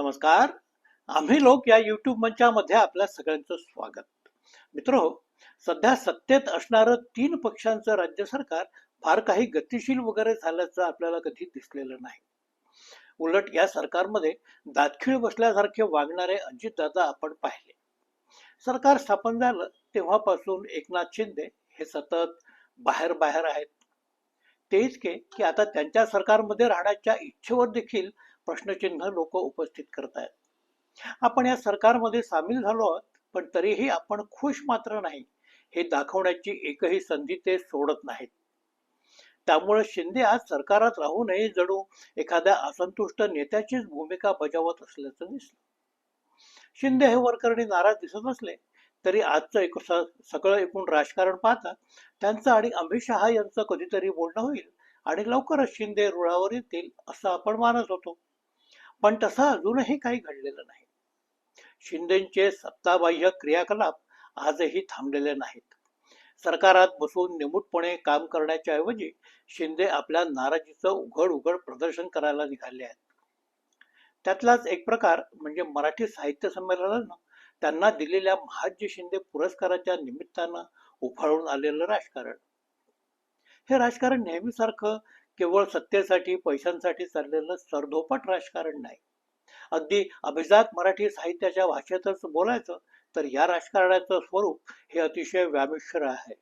नमस्कार. आम्ही लोक या युट्यूब मंचामध्ये आपल्या सगळ्यांचं स्वागत. मित्रो सध्या सत्तेत असणारं तीन पक्षांचं राज्य सरकार फार काही गतिशील वगैरे झाल्याचं आपल्याला कधी दिसलेलं नाही. उलट या सरकारमध्ये दातखीळ बसल्यासारखे वागणारे अजितदादा आपण पाहिले. सरकार स्थापन झालं तेव्हापासून एकनाथ शिंदे हे सतत बाहेर बाहेर आहेत. तेच के की आता त्यांच्या सरकारमध्ये राहण्याच्या इच्छेवर देखील प्रश्नचिन्ह लोक उपस्थित करतायत. आपण या सरकारमध्ये सामील झालो आहोत पण तरीही आपण खुश मात्र नाही हे दाखवण्याची एकही संधी ते सोडत नाहीत. त्यामुळे शिंदे आज सरकारात राहूनही जणू एखाद्या असंतुष्ट नेत्याचीच भूमिका बजावत असल्याचं दिसलं. शिंदे हे वरकरणी नाराज दिसत असले तरी आजचं एक सगळं एकूण राजकारण पाहता त्यांचं आणि अमित शहा यांचं कधीतरी बोलणं होईल आणि लवकरच शिंदे रुळावर येतील असं आपण मानत होतो. पण तसं अजूनही काही घडलेलं नाही. शिंदेचे सत्ताबाह्य क्रियाकलाप आजही थांबलेले नाहीत. सरकारात बसून निमूटपणे काम करण्याच्या ऐवजी शिंदे आपल्या नाराजीचं उघड उघड प्रदर्शन करायला निघाले आहेत. त्यातलाच एक प्रकार म्हणजे मराठी साहित्य संमेलनानं त्यांना दिलेल्या महाजी शिंदे पुरस्काराच्या निमित्तानं उफाळून आलेलं राजकारण. हे राजकारण नेहमीसारखं केवळ सत्तेसाठी पैशांसाठी चाललेलं सरधोपट राजकारण नाही. अगदी अभिजात मराठी साहित्याच्या भाषेतच बोलायचं तर या राजकारणाचं स्वरूप हे अतिशय व्यामिश्र आहे.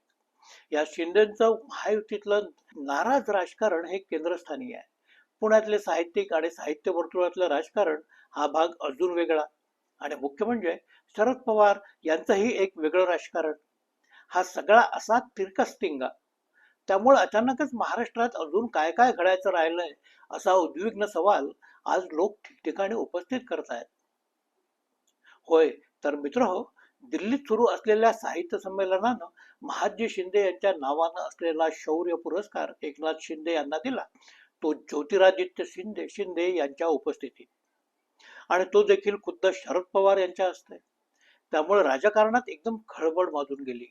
या शिंदेचं महायुतीतलं नाराज राजकारण हे केंद्रस्थानी आहे. पुण्यातले साहित्यिक आणि साहित्य वर्तुळातलं राजकारण हा भाग अजून वेगळा. आणि मुख्य म्हणजे शरद पवार यांचंही एक वेगळं राजकारण. हा सगळा असा तिरकस्तिंगा त्यामुळे अचानकच महाराष्ट्रात अजून काय काय घडायचं राहिलंय असा उद्विग्न सवाल आज लोक ठिकठिकाणी उपस्थित करत आहेत. होय तर मित्र हो दिल्लीत सुरू असलेल्या साहित्य संमेलनानं महाजी शिंदे यांच्या नावानं असलेला शौर्य पुरस्कार एकनाथ शिंदे यांना दिला. तो ज्योतिरादित्य शिंदे शिंदे यांच्या उपस्थितीत. आणि तो देखील खुद्द शरद पवार यांच्या हस्ते. त्यामुळे राजकारणात एकदम खळबळ माजून गेली.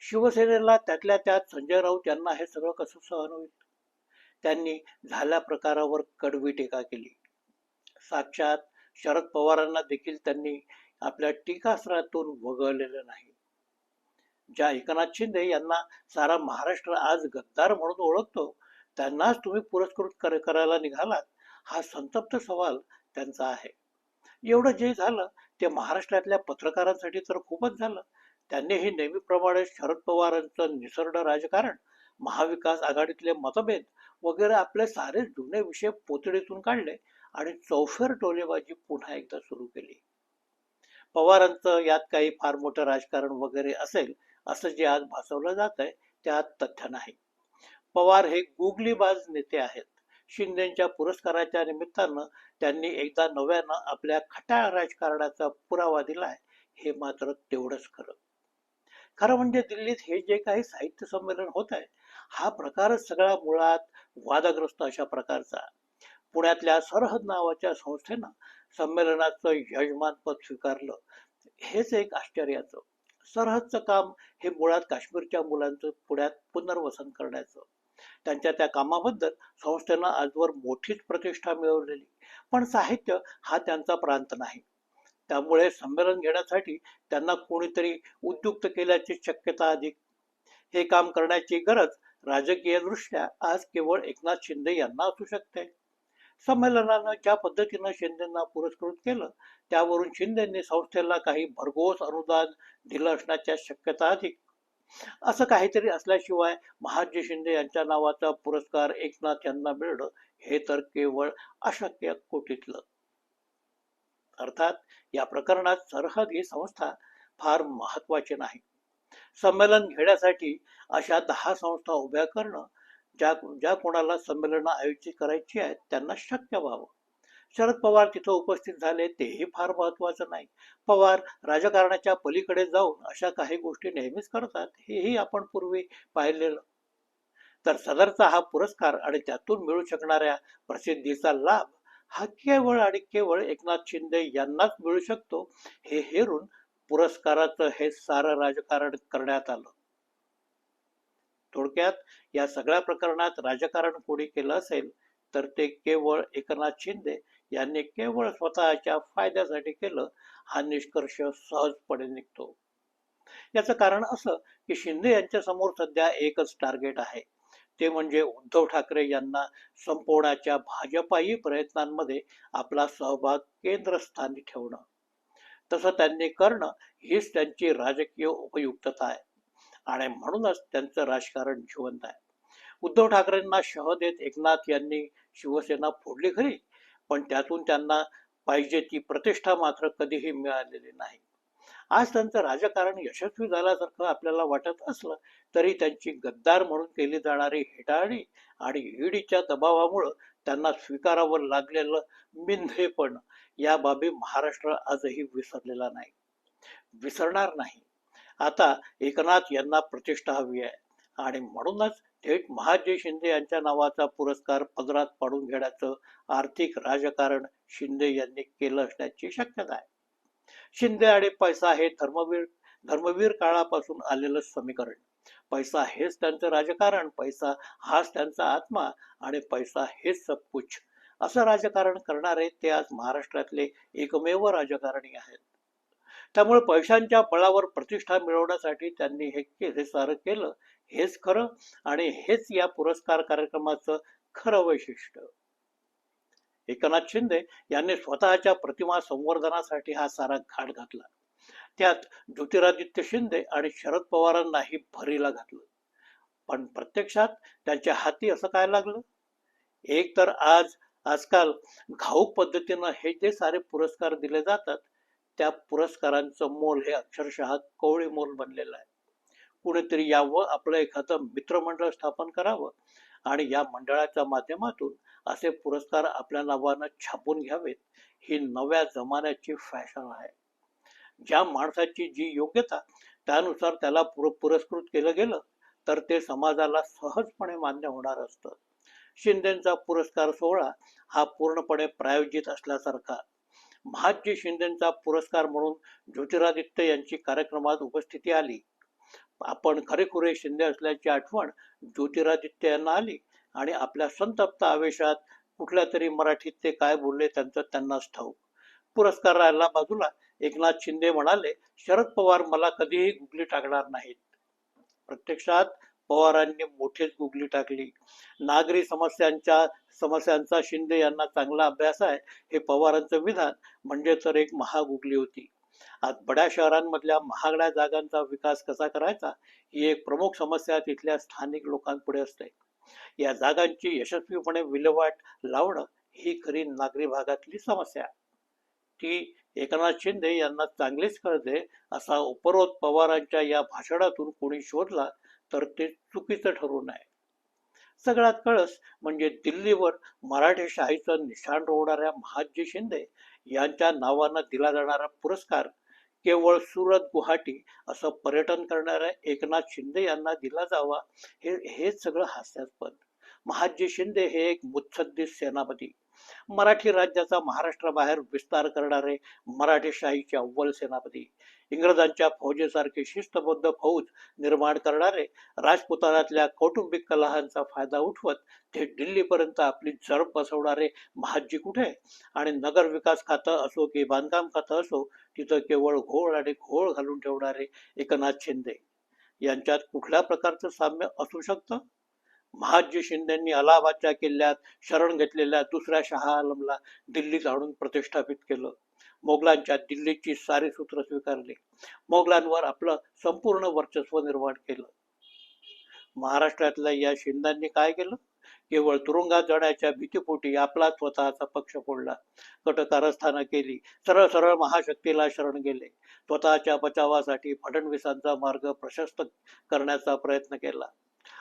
शिवसेनेला त्यातल्या त्यात संजय राऊत यांना हे सगळं कसं सहन होईल? त्यांनी झाल्या प्रकारावर कडवी टीका केली. साक्षात शरद पवारांना देखील त्यांनी आपल्या टीकास्त्रातून वगळलेलं नाही. ज्या एकनाथ शिंदे यांना सारा महाराष्ट्र आज गद्दार म्हणून ओळखतो त्यांनाच तुम्ही पुरस्कृत कर- करायला निघालात हा संतप्त सवाल त्यांचा आहे. एवढं जे झालं ते महाराष्ट्रातल्या पत्रकारांसाठी तर खूपच झालं. त्यांनीही नेहमीप्रमाणे शरद पवारांचं निसर्ग राजकारण महाविकास आघाडीतले मतभेद वगैरे आपले सारे जुने विषय पोतडीतून काढले आणि चौफेर टोलेबाजी पुन्हा एकदा सुरू केली. पवारांचं यात काही फार मोठं राजकारण वगैरे असेल असं जे आज भासवलं जात आहे त्यात तथ्य नाही. पवार हे गुगलीबाज नेते आहेत. शिंदेच्या पुरस्काराच्या निमित्तानं त्यांनी एकदा नव्यानं आपल्या खटाळ राजकारणाचा पुरावा दिलाय हे मात्र तेवढंच खरं. खरं म्हणजे दिल्लीत हे जे काही साहित्य संमेलन होत आहे हा प्रकारच सगळा मुळात वादग्रस्त अशा प्रकारचा. पुण्यातल्या सरहद नावाच्या संस्थेनं संमेलनाचं यजमानपद स्वीकारलं. हेच एक आश्चर्याचं. सरहदचं काम हे मुळात काश्मीरच्या मुलांचं पुण्यात पुनर्वसन करण्याचं. त्यांच्या त्या कामाबद्दल संस्थेनं आजवर मोठीच प्रतिष्ठा मिळवलेली. पण साहित्य हा त्यांचा प्रांत नाही. त्यामुळे संमेलन घेण्यासाठी त्यांना कोणीतरी उद्युक्त केल्याची शक्यता अधिक. हे काम करण्याची गरज राजकीय दृष्ट्या आज केवळ एकनाथ शिंदे यांना असू शकते. संमेलनानं ज्या पद्धतीनं शिंदेना पुरस्कृत केलं त्यावरून शिंदेनी संस्थेला काही भरघोस अनुदान दिलं असण्याच्या शक्यता अधिक. असं काहीतरी असल्याशिवाय महाजी शिंदे यांच्या नावाचा पुरस्कार एकनाथ यांना मिळणं हे तर केवळ अशक्य कोटीतलं. अर्थात या प्रकरणात सरहद ही संस्था फार महत्वाची नाही. संमेलन घेण्यासाठी अशा दहा संस्था उभ्या करणं ज्या ज्या कोणाला संमेलनं आयोजित करायची आहेत त्यांना शक्य व्हावं. शरद पवार तिथं उपस्थित झाले तेही फार महत्वाचं नाही. पवार राजकारणाच्या पलीकडे जाऊन अशा काही गोष्टी नेहमीच करतात हेही आपण पूर्वी पाहिलेलं. तर सदरचा हा पुरस्कार आणि त्यातून मिळू शकणाऱ्या प्रसिद्धीचा लाभ हा केवळ आणि केवळ एकनाथ शिंदे यांनाच मिळू शकतो हे हेरून पुरस्काराचं हे सारं राजकारण करण्यात आलं. थोडक्यात या सगळ्या प्रकरणात राजकारण कोणी केलं असेल तर ते केवळ एकनाथ शिंदे यांनी केवळ स्वतःच्या फायद्यासाठी केलं हा निष्कर्ष सहजपणे निघतो. याचं कारण असं की शिंदे यांच्या समोर सध्या एकच टार्गेट आहे. ते म्हणजे उद्धव ठाकरे यांना संपवण्याच्या भाजपाही प्रयत्नांमध्ये आपला सहभाग केंद्रस्थानी ठेवणं. तसं त्यांनी करणं हीच त्यांची राजकीय उपयुक्तता आहे. आणि म्हणूनच त्यांचं राजकारण जिवंत आहे. उद्धव ठाकरेंना शह देत एकनाथ यांनी शिवसेना फोडली खरी पण त्यातून त्यांना पाहिजे ती प्रतिष्ठा मात्र कधीही मिळालेली नाही. आज त्यांचं राजकारण यशस्वी झाल्यासारखं आपल्याला वाटत असलं तरी त्यांची गद्दार म्हणून केली जाणारी हेटाळणी आणि ईडीच्या दबावामुळं त्यांना स्वीकारावं लागलेलं मिंधेपण या बाबी महाराष्ट्र आजही विसरलेला नाही. विसरणार नाही. आता एकनाथ यांना प्रतिष्ठा हवी आहे आणि म्हणूनच थेट महाजी शिंदे यांच्या नावाचा पुरस्कार पदरात पाडून घेण्याचं आर्थिक राजकारण शिंदे यांनी केलं असण्याची शक्यता आहे. शिंदे आणि पैसा हे धर्मवीर धर्मवीर काळापासून आलेलं समीकरण. पैसा हेच त्यांचं राजकारण पैसा हाच त्यांचा आत्मा आणि पैसा हेच सबकुछ असं राजकारण करणारे ते आज महाराष्ट्रातले एकमेव राजकारणी आहेत. त्यामुळे पैशांच्या बळावर प्रतिष्ठा मिळवण्यासाठी त्यांनी हे हे सारं केलं हेच खरं आणि हेच या पुरस्कार कार्यक्रमाचं खरं वैशिष्ट्य. एकनाथ शिंदे यांनी स्वतःच्या प्रतिमा संवर्धनासाठी हा सारा घाट घातला. त्यात ज्योतिरादित्य शिंदे आणि शरद पवारांनाही भरीला घातलं. पण प्रत्यक्षात त्यांच्या हाती असं काय लागलं? एक तर आज आजकाल घाऊक पद्धतीनं हे जे सारे पुरस्कार दिले जातात त्या पुरस्कारांचं मोल हे अक्षरशः कवळी मोल बनलेलं आहे. कुणीतरी यावं आपलं एखादं मित्रमंडळ स्थापन करावं आणि या मंडळाच्या माध्यमातून असे पुरस्कार आपल्या नावानं छापून घ्यावेत ही नव्या जमान्याची फॅशन आहे. ज्या माणसाची जी योग्यता त्यानुसार त्याला पुर पुरस्कृत केलं गेलं तर ते समाजाला सहजपणे मान्य होणार असतं. शिंदेचा पुरस्कार सोहळा हा पूर्णपणे प्रायोजित असल्यासारखा. महाजी शिंदेचा पुरस्कार म्हणून ज्योतिरादित्य यांची कार्यक्रमात उपस्थिती आली. आपण खरेखुरे शिंदे असल्याची आठवण ज्योतिरादित्य यांना आली आणि आपल्या संतप्त आवेशात कुठल्या तरी मराठीत ते काय बोलले त्यांचं त्यांनाच ठाऊक. पुरस्कार राहिला बाजूला. एकनाथ शिंदे म्हणाले शरद पवार मला कधीही गुगली टाकणार नाहीत. प्रत्यक्षात पवारांनी मोठीच गुगली टाकली. नागरी समस्यांच्या समस्यांचा शिंदे यांना चांगला अभ्यास आहे हे पवारांचं विधान. म्हणजे तर एक महागुगली होती. आज बड्या शहरांमधल्या महागड्या जागांचा विकास कसा करायचा ही एक प्रमुख समस्या तिथल्या स्थानिक लोकांपुढे असते. या जागांची यशस्वीपणे विल्हेवाट लावणं ही खरी नागरी भागातली समस्या. ती एकनाथ शिंदे यांना चांगलीच कळते असा उपरोध पवारांच्या या भाषणातून कोणी शोधला तर ते चुकीचं ठरू नये. सगळ्यात कळस म्हणजे दिल्लीवर मराठी शाहीचं निशाण रोवणाऱ्या महाजी शिंदे यांच्या नावानं दिला जाणारा पुरस्कार केवळ सुरत गुवाहाटी असं पर्यटन करणाऱ्या एकनाथ शिंदे यांना दिला जावा हे हेच सगळं हास्यास्पद. महाजी शिंदे हे एक मुत्सद्दी सेनापती. मराठी राज्याचा महाराष्ट्राबाहेर विस्तार करणारे मराठी शाहीचे अव्वल सेनापती. इंग्रजांच्या फौजेसारखी शिस्तबद्ध फौज निर्माण करणारे राजपुतानातल्या कौटुंबिक कलहांचा फायदा उठवत ते दिल्लीपर्यंत आपली जड बसवणारे महाजी कुठे आणि नगर विकास खातं असो की बांधकाम खातं असो तिथं केवळ घोळ आणि घोळ घालून ठेवणारे एकनाथ शिंदे. यांच्यात कुठल्या प्रकारचं साम्य असू शकतं? महाजी शिंदेंनी अलाहाबादच्या किल्ल्यात शरण घेतलेल्या दुसऱ्या शहा आलमला दिल्लीत आणून प्रतिष्ठापित केलं. मोगलांच्या दिल्लीची सारी सूत्र स्वीकारली. मोगलांवर आपलं संपूर्ण वर्चस्व निर्माण केलं. महाराष्ट्रातल्या या शिंदांनी काय केलं? केवळ तुरुंगात जाण्याच्या भीतीपोटी आपला स्वतःचा पक्ष फोडला. कटकारस्थानं केली. सरळ सरळ महाशक्तीला शरण गेले. स्वतःच्या बचावासाठी फडणवीसांचा मार्ग प्रशस्त करण्याचा प्रयत्न केला.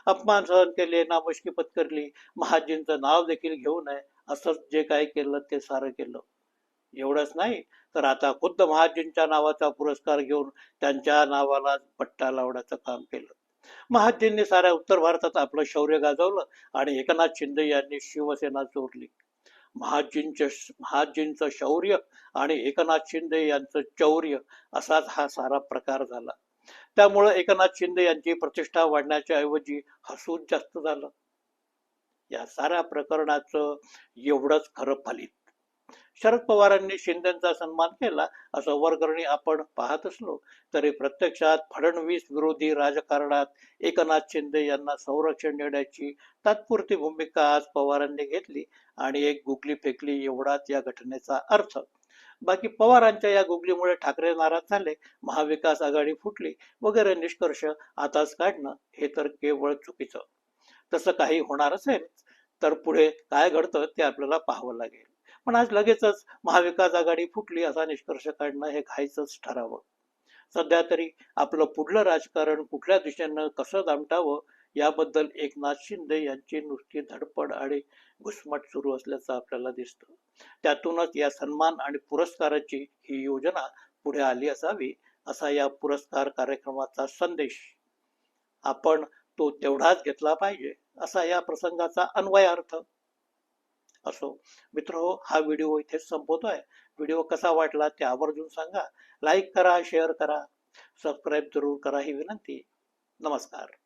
अपमान सहन केले नामुष्की पत्करली. महाजींचं नाव देखील घेऊ नये असंच जे काही केलं ते सारं केलं. एवढंच नाही. तर आता खुद्द महाजींच्या नावाचा पुरस्कार घेऊन त्यांच्या नावाला पट्टा लावण्याचं काम केलं. महाजींनी साऱ्या उत्तर भारतात आपलं शौर्य गाजवलं आणि एकनाथ शिंदे यांनी शिवसेना चोरली महाजींचे महाजींचं शौर्य आणि एकनाथ शिंदे यांचं चौर्य असाच हा सारा प्रकार झाला. त्यामुळे एकनाथ शिंदे यांची प्रतिष्ठा वाढण्याच्या ऐवजी हसून जास्त झालं. या साऱ्या प्रकरणाचं एवढंच खरं फलित. शरद पवारांनी शिंदेचा सन्मान केला असं वरकरणी आपण पाहत असलो तरी प्रत्यक्षात फडणवीस विरोधी राजकारणात एकनाथ शिंदे यांना संरक्षण देण्याची तात्पुरती भूमिका आज पवारांनी घेतली आणि एक गुगली फेकली एवढाच या घटनेचा अर्थ. बाकी पवारांच्या या गुगलीमुळे ठाकरे नाराज झाले महाविकास आघाडी फुटली वगैरे निष्कर्ष आताच काढणं हे तर केवळ चुकीचं. तसं काही होणार असेल तर पुढे काय घडतं ते आपल्याला पाहावं लागेल. पण आज लगेचच महाविकास आघाडी फुटली असा निष्कर्ष काढणं हे घाईचंच ठरावं. सध्या तरी आपलं पुढलं राजकारण कुठल्या दिशेनं कसं दामटावं याबद्दल एकनाथ शिंदे यांची नुसती धडपड आणि घुसमट सुरू असल्याचं आपल्याला दिसतं. त्यातूनच या सन्मान आणि पुरस्काराची ही योजना पुढे आली असावी असा या पुरस्कार कार्यक्रमाचा संदेश. आपण तो तेवढाच घेतला पाहिजे असा या प्रसंगाचा अन्वयार्थ असो. मित्र हो हा व्हिडिओ इथेच संपवतोय. व्हिडिओ कसा वाटला ते आवर्जून सांगा. लाईक करा शेअर करा. सबस्क्राईब जरूर करा ही विनंती. नमस्कार.